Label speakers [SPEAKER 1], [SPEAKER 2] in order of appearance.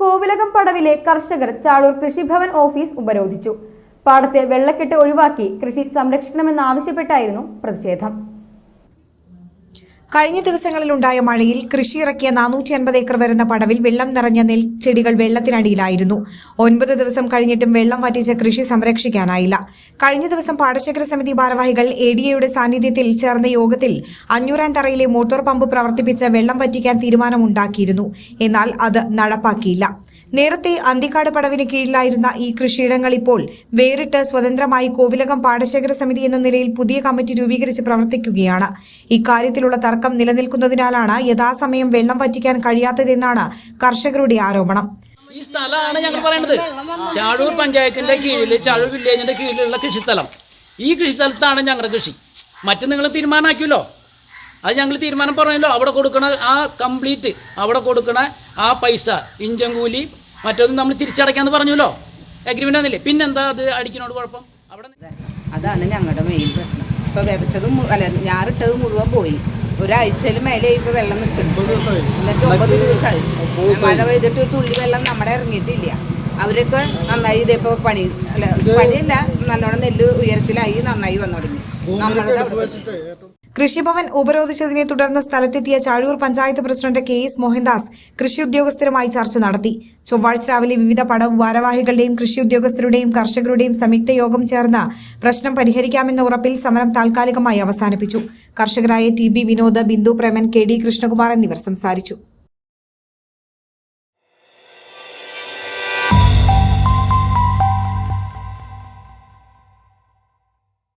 [SPEAKER 1] കോവിലകം പടവിലെ കർഷകർ ചാളൂർ കൃഷിഭവൻ ഓഫീസ് ഉപരോധിച്ചു. പാടത്തെ വെള്ളക്കെട്ട് ഒഴിവാക്കി കൃഷി സംരക്ഷിക്കണമെന്നാവശ്യപ്പെട്ടായിരുന്നു പ്രതിഷേധം.
[SPEAKER 2] കഴിഞ്ഞ ദിവസങ്ങളിലുണ്ടായ മഴയിൽ കൃഷി ഇറക്കിയ നാനൂറ്റി അൻപത് ഏക്കർ വരുന്ന പടവിൽ വെള്ളം നിറഞ്ഞ നെൽച്ചെടികൾ വെള്ളത്തിനടിയിലായിരുന്നു. ഒൻപത് ദിവസം കഴിഞ്ഞിട്ടും വെള്ളം വറ്റിച്ച് കൃഷി സംരക്ഷിക്കാനായില്ല. കഴിഞ്ഞ ദിവസം പാടശേഖര സമിതി ഭാരവാഹികൾ എ ഡി എയുടെ സാന്നിധ്യത്തിൽ ചേർന്ന യോഗത്തിൽ അഞ്ഞൂറാം തറയിലെ മോട്ടോർ പമ്പ് പ്രവർത്തിപ്പിച്ച് വെള്ളം വറ്റിക്കാൻ തീരുമാനമുണ്ടാക്കിയിരുന്നു. എന്നാൽ അത് നടപ്പാക്കിയില്ല. നേരത്തെ അന്തിക്കാട് പടവിന് കീഴിലായിരുന്ന ഈ കൃഷിയിടങ്ങൾ ഇപ്പോൾ വേറിട്ട് സ്വതന്ത്രമായി കോവിലകം പാടശേഖര സമിതി എന്ന നിലയിൽ പുതിയ കമ്മിറ്റി രൂപീകരിച്ച് പ്രവർത്തിക്കുകയാണ്. ഇക്കാര്യത്തിലുള്ള തർക്കം നിലനിൽക്കുന്നതിനാലാണ് യഥാസമയം വെള്ളം വറ്റിക്കാൻ കഴിയാത്തതെന്നാണ് കർഷകരുടെ ആരോപണം.
[SPEAKER 3] ഈ സ്ഥലമാണ് ഞങ്ങൾ പറയുന്നത് ചാഴൂർ പഞ്ചായത്തിന്റെ കീഴിൽ ചാഴൂർ വില്ലേജിന്റെ കീഴിലുള്ള കൃഷിസ്ഥലം. ഈ കൃഷിസ്ഥലത്താണ് ഞങ്ങളുടെ കൃഷി. മറ്റു നിങ്ങൾ തീരുമാനമാക്കിയല്ലോ. അത് ഞങ്ങൾ തീരുമാനം പറഞ്ഞല്ലോ. അവിടെ കൊടുക്കണ ആ കംപ്ലീറ്റ് അവിടെ കൊടുക്കണ ആ പൈസ ഇഞ്ചം കൂലി മറ്റൊന്നും നമ്മൾ തിരിച്ചടയ്ക്കാന്ന് പറഞ്ഞല്ലോ. അഗ്രിമെന്റ് വന്നില്ലേ? പിന്നെന്താ അത് അടിക്കണോട് കുഴപ്പം? അവിടെ
[SPEAKER 4] അതാണ് ഞങ്ങളുടെ മെയിൻ പ്രശ്നം. ഇപ്പൊ വിതച്ചതും അല്ല ഞാറിട്ടത് മുഴുവൻ പോയി. ഒരാഴ്ചയിൽ മേലെ ഇപ്പൊ വെള്ളം നിൽക്കുന്നു എന്നിട്ട് ഒമ്പത് ദിവസമായി. മഴ പെയ്തിട്ട് ഒരു തുള്ളി വെള്ളം നമ്മുടെ ഇറങ്ങിയിട്ടില്ല. അവരൊക്കെ നന്നായി ഇതേപ്പോ പണി അല്ല പണിയല്ല നല്ലോണം നെല്ല് ഉയരത്തിലായി നന്നായി വന്നു തുടങ്ങി. നമ്മളുടെ.
[SPEAKER 2] കൃഷിഭവൻ ഉപരോധിച്ചതിനെ തുടർന്ന് സ്ഥലത്തെത്തിയ Chazhur panchayat president K S Mohandas കൃഷി ഉദ്യോഗസ്ഥരുമായി ചർച്ച നടത്തി. ചൊവ്വാഴ്ച രാവിലെ വിവിധ പടവ് ഭാരവാഹികളുടെയും കൃഷി ഉദ്യോഗസ്ഥരുടെയും കർഷകരുടെയും സംയുക്ത യോഗം ചേർന്ന് പ്രശ്നം പരിഹരിക്കാമെന്ന ഉറപ്പിൽ സമരം താൽക്കാലികമായി അവസാനിപ്പിച്ചു. കർഷകരായ T B Vinod Bindu Preman K D Krishnakumar എന്നിവർ സംസാരിച്ചു.